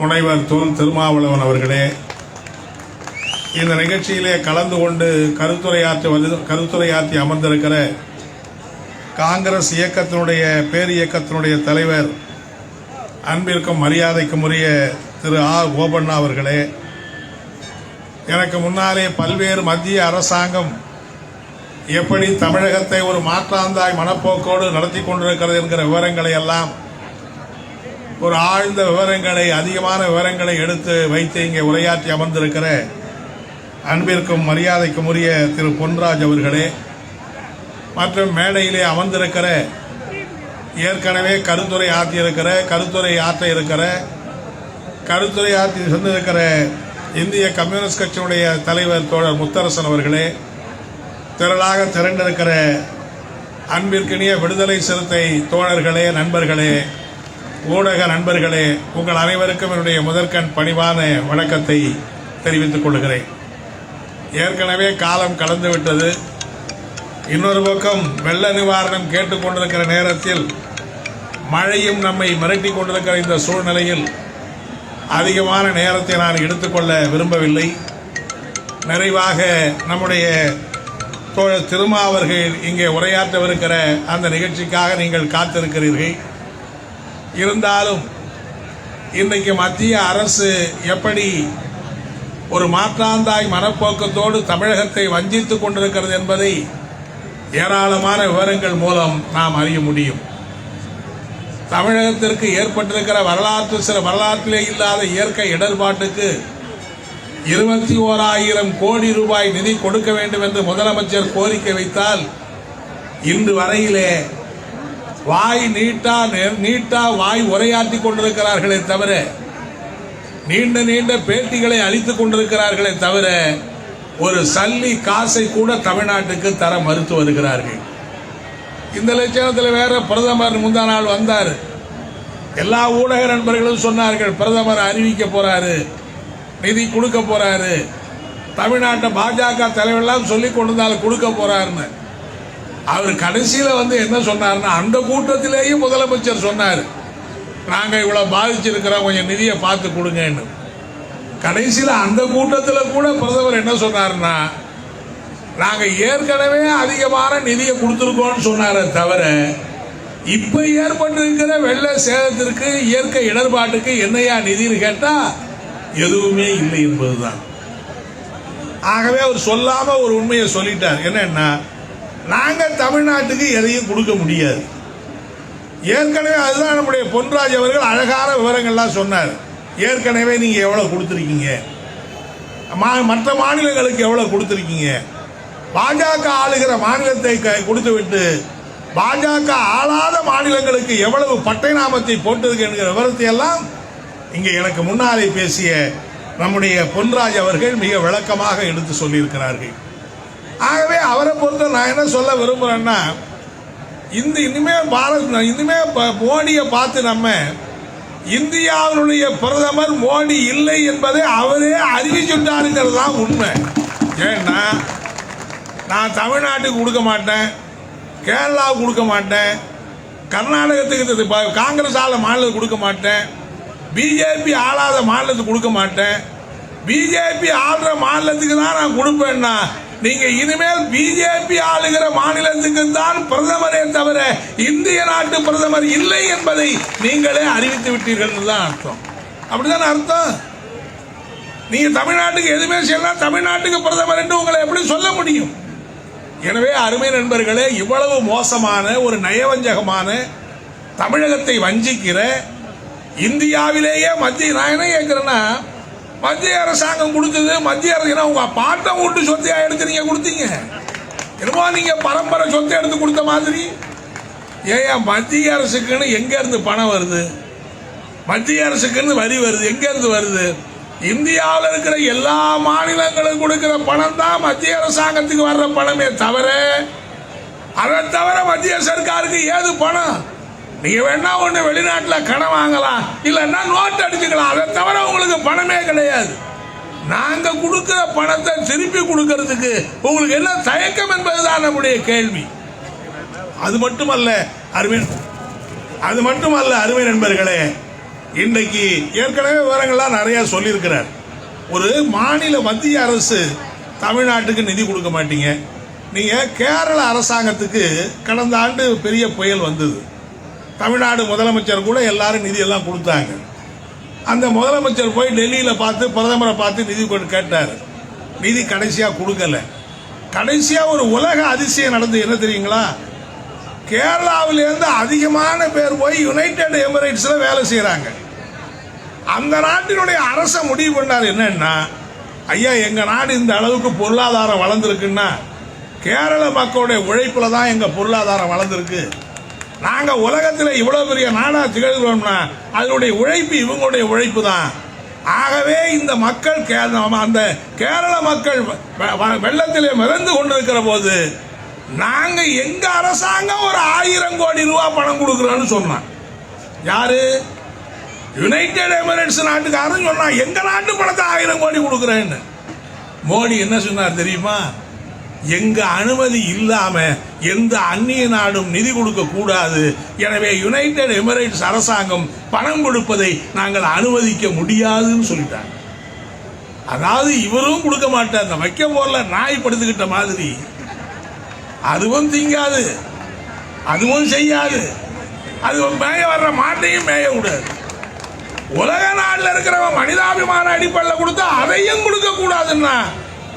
முனைவர் தூண் திருமாவளவன் அவர்களே இந்த நிகழ்ச்சியிலே கலந்து கொண்டு கருத்துரையாற்றி வந்து கருத்துரையாற்றி அமர்ந்திருக்கிற காங்கிரஸ் இயக்கத்தினுடைய பேர் இயக்கத்தினுடைய தலைவர் அன்பிற்கும் மரியாதைக்கும் உரிய திரு ஆர் கோபண்ணா அவர்களே எனக்கு முன்னாலே பல்வேறு மத்திய அரசாங்கம் எப்படி தமிழகத்தை ஒரு மாற்றாந்தாய் மனப்போக்கோடு நடத்தி கொண்டிருக்கிறது என்கிற விவரங்களை எல்லாம் ஒரு ஆழ்ந்த விவரங்களை அதிகமான விவரங்களை எடுத்து வைத்து இங்கே உரையாற்றி அமர்ந்திருக்கிற அன்பிற்கும் மரியாதைக்கும் உரிய திரு பொன்ராஜ் அவர்களே மற்றும் மேடையிலே அமர்ந்திருக்கிற ஏற்கனவே கருத்துரை ஆற்றியிருக்கிற கருத்துரை ஆற்ற இருக்கிற கருத்துரை ஆற்றி சென்றிருக்கிற இந்திய கம்யூனிஸ்ட் கட்சியினுடைய தலைவர் தோழர் முத்தரசன் அவர்களே திரளாக திரண்டிருக்கிற அன்பிற்கினிய விடுதலை சிறுத்தை தோழர்களே நண்பர்களே ஊடக நண்பர்களே உங்கள் அனைவருக்கும் என்னுடைய முதற்கண் பணிவான வணக்கத்தை தெரிவித்துக் கொள்கிறேன். ஏற்கனவே காலம் கலந்துவிட்டது இன்னொரு பக்கம் வெள்ள நிவாரணம் கேட்டுக்கொண்டிருக்கிற நேரத்தில் மழையும் நம்மை மிரட்டி கொண்டிருக்கிற இந்த சூழ்நிலையில் அதிகமான நேரத்தை நான் எடுத்துக்கொள்ள விரும்பவில்லை. நிறைவாக நம்முடைய தோழர் திருமா அவர்கள் இங்கே உரையாற்றவிருக்கிற அந்த நிகழ்ச்சிக்காக நீங்கள் காத்திருக்கிறீர்கள். இருந்தாலும் இன்றைக்கு மத்திய அரசு எப்படி ஒரு மாற்றாந்தாய் மனப்போக்கத்தோடு தமிழகத்தை வஞ்சித்துக் கொண்டிருக்கிறது என்பதை ஏராளமான விவரங்கள் மூலம் நாம் அறிய முடியும். தமிழகத்திற்கு ஏற்பட்டிருக்கிற வரலாற்று சில வரலாற்றிலே இல்லாத இயற்கை இடர்பாட்டுக்கு இருபத்தி ஓராயிரம் கோடி ரூபாய் நிதி கொடுக்க வேண்டும் என்று முதலமைச்சர் கோரிக்கை வைத்தால் இன்று வரையிலே வாய் நீட்டா நீட்டா வாய் உரையாற்றி கொண்டிருக்கிறார்களே தவிர நீண்ட நீண்ட பேட்டிகளை அளித்துக் கொண்டிருக்கிறார்களே தவிர ஒரு சல்லி காசை கூட தமிழ்நாட்டுக்கு தர மறுத்து வருகிறார்கள். இந்த லட்சணத்தில் வேற பிரதமர் முந்தா நாள் வந்தார். எல்லா ஊடக நண்பர்களும் சொன்னார்கள் பிரதமர் அறிவிக்க போறாரு நிதி கொடுக்க போறாரு தமிழ்நாட்டை பாஜக தலைவர்லாம் சொல்லி கொண்டிருந்தாலும் கொடுக்க போறாருன்னு. அவர் கடைசியில் வந்து என்ன சொன்னார்னா அந்த கூட்டத்திலேயும் முதலமைச்சர் சொன்னார் நாங்கள் இவ்வளோ பாதிச்சிருக்கிறோம் கொஞ்சம் நிதியை பார்த்து கொடுங்கன்னு. கடைசியில் அந்த கூட்டத்தில் கூட பிரதமர் என்ன சொன்னார்னா நாங்கள் ஏற்கனவே அதிகமான நிதியை கொடுத்துருக்கோம்னு சொன்னாரே தவிர இப்போ ஏற்பட்டிருக்கிற வெள்ள சேதத்திற்கு இயற்கை இடர்பாட்டுக்கு என்னையா நிதின்னு கேட்டால் எதுவுமே இல்லை என்பதுதான். ஆகவே அவர் சொல்லாமல் ஒரு உண்மையை சொல்லிட்டார். என்னன்னா நாங்கள் தமிழ்நாட்டுக்கு எதையும் கொடுக்க முடியாது. ஏற்கனவே அதுதான் நம்முடைய பொன்ராஜ் அவர்கள் அழகான விவரங்கள்லாம் சொன்னார். ஏற்கனவே நீங்கள் எவ்வளோ கொடுத்துருக்கீங்க? மா- மற்ற மாநிலங்களுக்கு எவ்வளோ கொடுத்துருக்கீங்க? பாஜக ஆளுகிற மாநிலத்தை க- கொடுத்து விட்டு பாஜக ஆளாத மாநிலங்களுக்கு எவ்வளவு பட்டை நாமத்தை போட்டிருக்கு என்கிற விவரத்தை எல்லாம் இங்கே எனக்கு முன்னாலே பேசிய நம்முடைய பொன்ராஜ் அவர்கள் மிக விளக்கமாக எடுத்து சொல்லியிருக்கிறார்கள். அவரை பொறுத்த நான் என்ன சொல்ல விரும்புகிறேன்னா இந்த இனிமே பாரத் இனிமே மோடியை பார்த்து நம்ம இந்தியாவினுடைய பிரதமர் மோடி இல்லை என்பதை அவரே அறிவிச்சுட்டாருங்கிறது தான் உண்மை. ஏன்னா நான் தமிழ்நாட்டுக்கு கொடுக்க மாட்டேன் கேரளாவுக்கு கொடுக்க மாட்டேன் கர்நாடகத்துக்கு காங்கிரஸ் ஆள மாநிலத்துக்கு கொடுக்க மாட்டேன் பிஜேபி ஆளாத மாநிலத்துக்கு கொடுக்க மாட்டேன் பிஜேபி ஆளுற மாநிலத்துக்கு தான் நான் கொடுப்பேன்னா நீங்க இனிமேல் பிஜேபி ஆளுகிற மாநிலத்துக்கு தான் பிரதமரே தவிர இந்திய நாட்டு பிரதமர் இல்லை என்பதை நீங்களே அறிவித்து விட்டீர்கள் தான் அர்த்தம். அப்படிதான் அர்த்தம்? நீங்க தமிழ்நாட்டுக்கு எதுவுமே செய்யலாம் தமிழ்நாட்டுக்கு பிரதமர் என்று உங்களை எப்படி சொல்ல முடியும்? எனவே அருமை நண்பர்களே இவ்வளவு மோசமான ஒரு நயவஞ்சகமான தமிழகத்தை வஞ்சிக்கிற இந்தியாவிலேயே மத்திய நான் என்ன கேட்குறேன்னா மத்திய அரசாங்கம் கொடுத்தது மத்திய அரசு ஏன்னா உங்க பாட்டம் விட்டு சொத்தையா எடுத்து நீங்க கொடுத்தீங்க. என்னமோ நீங்க பரம்பரை சொத்தை எடுத்து கொடுத்த மாதிரி. ஏன் மத்திய அரசுக்குன்னு எங்க இருந்து பணம் வருது? மத்திய அரசுக்குன்னு வரி வருது. எங்க இருந்து வருது? இந்தியாவில் இருக்கிற எல்லா மாநிலங்களும் கொடுக்கிற பணம் தான் மத்திய அரசாங்கத்துக்கு வர்ற பணமே தவிர அதை தவிர மத்திய சர்க்காருக்கு ஏது பணம்? நீங்க வேணா ஒண்ணு வெளிநாட்டில் கடன் வாங்கலாம் இல்லைன்னா நோட் அடிச்சுக்கலாம். அதை தவிர உங்களுக்கு பணமே கிடையாது. நாங்க கொடுக்கிற பணத்தை திருப்பி கொடுக்கறதுக்கு உங்களுக்கு என்ன தயக்கம் என்பதுதான் நம்முடைய கேள்வி. அது மட்டுமல்ல அருமை அது மட்டுமல்ல அருமை நண்பர்களே இன்றைக்கு ஏற்கனவே விவரங்கள்லாம் நிறைய சொல்லியிருக்கிறார். ஒரு மாநில மத்திய அரசு தமிழ்நாட்டுக்கு நிதி கொடுக்க மாட்டீங்க. நீங்கள் கேரள அரசாங்கத்துக்கு கடந்த ஆண்டு பெரிய புயல் வந்தது. தமிழ்நாடு முதலமைச்சர் கூட எல்லாரும் நிதி எல்லாம் கொடுத்தாங்க. அந்த முதலமைச்சர் போய் டெல்லியில் பார்த்து பிரதமரை பார்த்து நிதி கேட்டார். நிதி கடைசியாக கொடுக்கல. கடைசியாக ஒரு உலக அதிசயம் நடந்து என்ன தெரியுங்களா? கேரளாவிலேருந்து அதிகமான பேர் போய் யுனைடெட் எமிரேட்ஸில் வேலை செய்கிறாங்க அந்த நாட்டினுடைய அரசை முடிவு பண்ணார் என்னன்னா ஐயா எங்கள் நாடு இந்த அளவுக்கு பொருளாதாரம் வளர்ந்துருக்குன்னா கேரள மக்களுடைய உழைப்பில் தான் எங்கள் பொருளாதாரம் வளர்ந்துருக்கு. நாங்க உலகத்தில் இவ்வளவு பெரிய நாடா திகழ்கிறோம்னா அதனுடைய உழைப்பு இவங்களுடைய உழைப்பு தான் ஆகவே இந்த மக்கள் அந்த கேரள மக்கள் வெ- வெள்ளத்திலே மிதந்து கொண்டிருக்கிற போது நாங்க எங்க அரசாங்கம் ஒரு ஆயிரம் கோடி ரூபாய் பணம் கொடுக்கிறோம்னு சொன்னான். யாரு? யுனைடெட் எமிரேட்ஸ் நாட்டுக்காரன் சொன்னான் எங்க நாட்டு பணத்தை ஆயிரம் கோடி கொடுக்குறேன்னு? மோடி என்ன சொன்னார் தெரியுமா? எங்க அனுமதி இல்லாம எந்த அந்நிய நாடும் நிதி கொடுக்க கூடாது. எனவே யுனைடெட் எமிரேட்ஸ் அரசாங்கம் பணம் கொடுப்பதை நாங்கள் அனுமதிக்க முடியாதுன்னு சொல்லிட்டாங்க. அதாவது இவரும் கொடுக்க மாட்டார். இந்த வைக்க போல நாய் படுத்துக்கிட்ட மாதிரி. அதுவும் திங்காது. அதுவும் செய்யாது. அது மேய வர்ற மாட்டையும் மேய விடாது. உலக நாட்டில் இருக்கிறவன் மனிதாபிமான அடிப்படையில் கொடுத்தா அதையும் கொடுக்க கூடாதுன்னா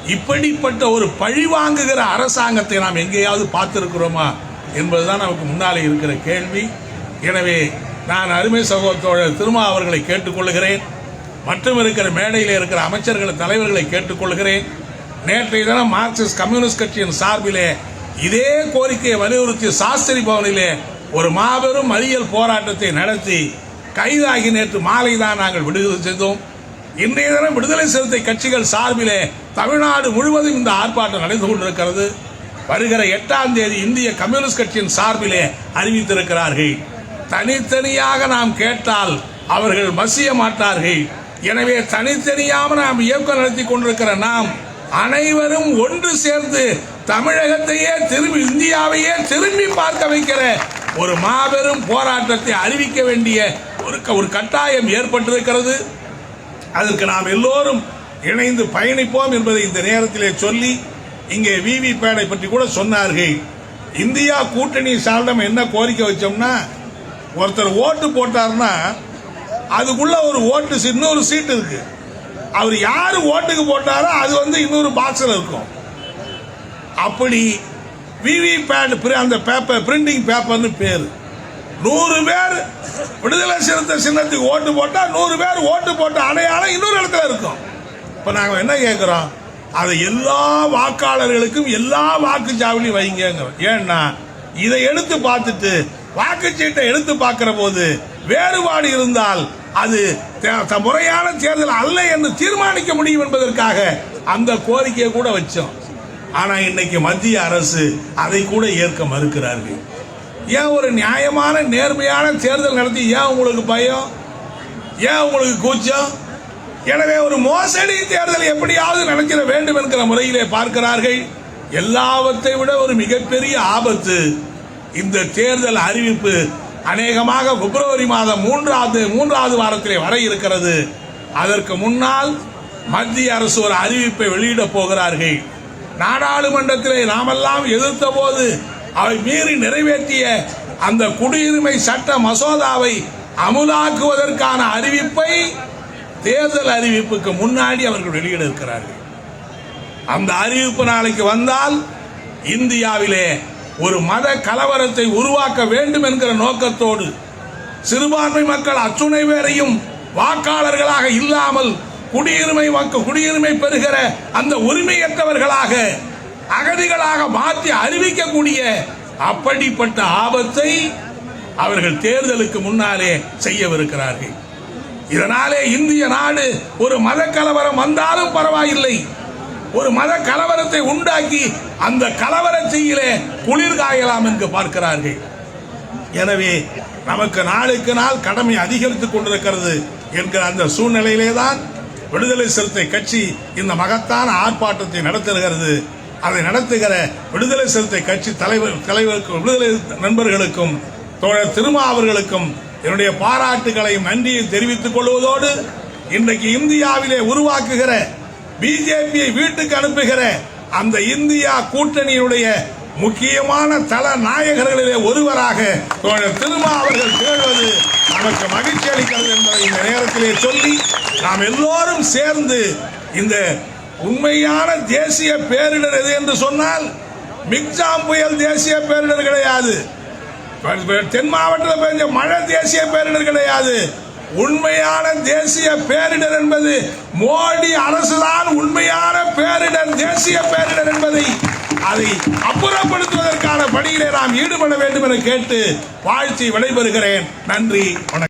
இப்படிப்பட்ட ஒரு பழி வாங்குகிற அரசாங்கத்தை நாம் எங்கேயாவது பார்த்துருக்கிறோமா என்பதுதான் நமக்கு முன்னாலே இருக்கிற கேள்வி. எனவே நான் அருமை சகோதரர் திருமா அவர்களை கேட்டுக்கொள்கிறேன். மற்றும் இருக்கிற மேடையில் இருக்கிற அமைச்சர்கள் தலைவர்களை கேட்டுக்கொள்கிறேன். நேற்றைய தினம் மார்க்சிஸ்ட் கம்யூனிஸ்ட் கட்சியின் சார்பிலே இதே கோரிக்கையை வலியுறுத்தி சாஸ்திரி பவனிலே ஒரு மாபெரும் மறியல் போராட்டத்தை நடத்தி கைதாகி நேற்று மாலை தான் நாங்கள் விடுதலை செய்தோம். இன்றைய தினம் விடுதலை சிறுத்தை கட்சிகள் சார்பிலே தமிழ்நாடு முழுவதும் இந்த ஆர்ப்பாட்டம் நடந்து கொண்டிருக்கிறது. வருகிற எட்டாம் தேதி இந்திய கம்யூனிஸ்ட் கட்சியின் சார்பிலே அறிவித்திருக்கிறார்கள். தனித்தனியாக நாம் கேட்டால் அவர்கள் மசிய மாட்டார்கள். எனவே தனித்தனியாக நாம் இயக்கம் நடத்தி கொண்டிருக்கிற நாம் அனைவரும் ஒன்று சேர்ந்து தமிழகத்தையே திரும்பி இந்தியாவையே திரும்பி பார்க்க வைக்கிற ஒரு மாபெரும் போராட்டத்தை அறிவிக்க வேண்டிய ஒரு க- ஒரு கட்டாயம் ஏற்பட்டிருக்கிறது. அதற்கு நாம் எல்லோரும் இணைந்து பயணிப்போம் என்பதை இந்த நேரத்திலே சொல்லி இங்கே விவி பேடை பற்றி கூட சொன்னார்கள். இந்தியா கூட்டணி சார்ந்தம் என்ன கோரிக்கை வச்சோம்னா ஒருத்தர் ஓட்டு போட்டார்னா அதுக்குள்ள ஒரு ஓட்டு இன்னொரு சீட்டு இருக்கு. அவர் யாரு ஓட்டுக்கு போட்டாரோ அது வந்து இன்னொரு பாக்ஸில் இருக்கும். அப்படி விவி பேட் அந்த பேப்பர் பிரிண்டிங் பேப்பர்னு பேர். நூறு பேர் விடுதலை சிறுத்தை சின்னத்துக்கு ஓட்டு போட்டால் நூறு பேர் ஓட்டு போட்ட அடையாளம் இன்னொரு இடத்துல இருக்கும். இப்போ நாங்கள் என்ன கேட்குறோம் அதை எல்லா வாக்காளர்களுக்கும் எல்லா வாக்குச்சாவடியும் வைங்கிறோம் ஏன்னா இதை எடுத்து பார்த்துட்டு வாக்குச்சீட்டை எடுத்து பார்க்கிற போது வேறுபாடு இருந்தால் அது தே- த- முறையான தேர்தல் அல்ல என்று தீர்மானிக்க முடியும் என்பதற்காக அந்த கோரிக்கையை கூட வச்சோம். ஆனால் இன்னைக்கு மத்திய அரசு அதை கூட ஏற்க மறுக்கிறார்கள். ஏன் ஒரு நியாயமான நேர்மையான தேர்தல் நடத்தி ஏன் உங்களுக்கு பயம்? ஏன் உங்களுக்கு கூச்சம்? எனவே ஒரு மோசடி தேர்தல் எப்படியாவது நடத்திட வேண்டும் என்கிற முறையிலே பார்க்கிறார்கள். எல்லாவற்றை விட ஒரு மிகப்பெரிய ஆபத்து இந்த தேர்தல் அறிவிப்பு அநேகமாக பிப்ரவரி மாதம் மூன்றாவது மூன்றாவது வாரத்திலே வர இருக்கிறது. அதற்கு முன்னால் மத்திய அரசு ஒரு அறிவிப்பை வெளியிடப் போகிறார்கள். நாடாளுமன்றத்திலே நாமெல்லாம் எதிர்த்த போது அவை மீறி நிறைவேற்றிய அந்த குடியுரிமை சட்ட மசோதாவை அமுலாக்குவதற்கான அறிவிப்பை தேர்தல் அறிவிப்புக்கு முன்னாடி அவர்கள் வெளியிட இருக்கிறார்கள். அந்த அறிவிப்பு நாளைக்கு வந்தால் இந்தியாவிலே ஒரு மத கலவரத்தை உருவாக்க வேண்டும் என்கிற நோக்கத்தோடு சிறுபான்மை மக்கள் அச்சுணை பேரையும் வாக்காளர்களாக இல்லாமல் குடியுரிமை வாக்கு குடியுரிமை பெறுகிற அந்த உரிமையற்றவர்களாக அகதிகளாக மாற்றி அறிவிக்கக்கூடிய அப்படிப்பட்ட ஆபத்தை அவர்கள் தேர்தலுக்கு முன்னாலே செய்யவிருக்கிறார்கள். இதனாலே இந்திய நாடு ஒரு மத கலவரம் வந்தாலும் பரவாயில்லை. ஒரு மத கலவரத்தை உண்டாக்கி அந்த கலவரத்தையிலே குளிர் காயலாம் என்று பார்க்கிறார்கள். எனவே நமக்கு நாளுக்கு நாள் கடமை அதிகரித்துக் கொண்டிருக்கிறது என்கிற அந்த சூழ்நிலையிலே தான் விடுதலை சிறுத்தை கட்சி இந்த மகத்தான ஆர்ப்பாட்டத்தை நடத்துகிறது அதை நடத்துகிற விடுதலை சிறுத்தை கட்சி தலைவர் தலைவருக்கும் விடுதலை நண்பர்களுக்கும் தோழர் திருமா அவர்களுக்கும் என்னுடைய பாராட்டுகளையும் நன்றியை தெரிவித்துக் கொள்வதோடு இன்றைக்கு இந்தியாவிலே உருவாக்குகிற பிஜேபியை வீட்டுக்கு அனுப்புகிற அந்த இந்தியா கூட்டணியுடைய முக்கியமான தல நாயகர்களிலே ஒருவராக தோழர் திருமா அவர்கள் திகழ்வது நமக்கு மகிழ்ச்சி அளிக்கிறது என்பதை இந்த நேரத்திலே சொல்லி நாம் எல்லோரும் சேர்ந்து இந்த உண்மையான தேசிய பேரிடர் எது என்று சொன்னால் மிக்ஜாம் புயல் தேசிய பேரிடர் கிடையாது. தென் மாவட்டத்தில் பெஞ்ச மழை தேசிய பேரிடர் கிடையாது. உண்மையான தேசிய பேரிடர் என்பது மோடி அரசுதான் உண்மையான பேரிடர் தேசிய பேரிடர் என்பதை அதை அப்புறப்படுத்துவதற்கான பணியிலே நாம் ஈடுபட வேண்டும் என கேட்டு வாழ்த்தி விடைபெறுகிறேன். நன்றி வணக்கம்.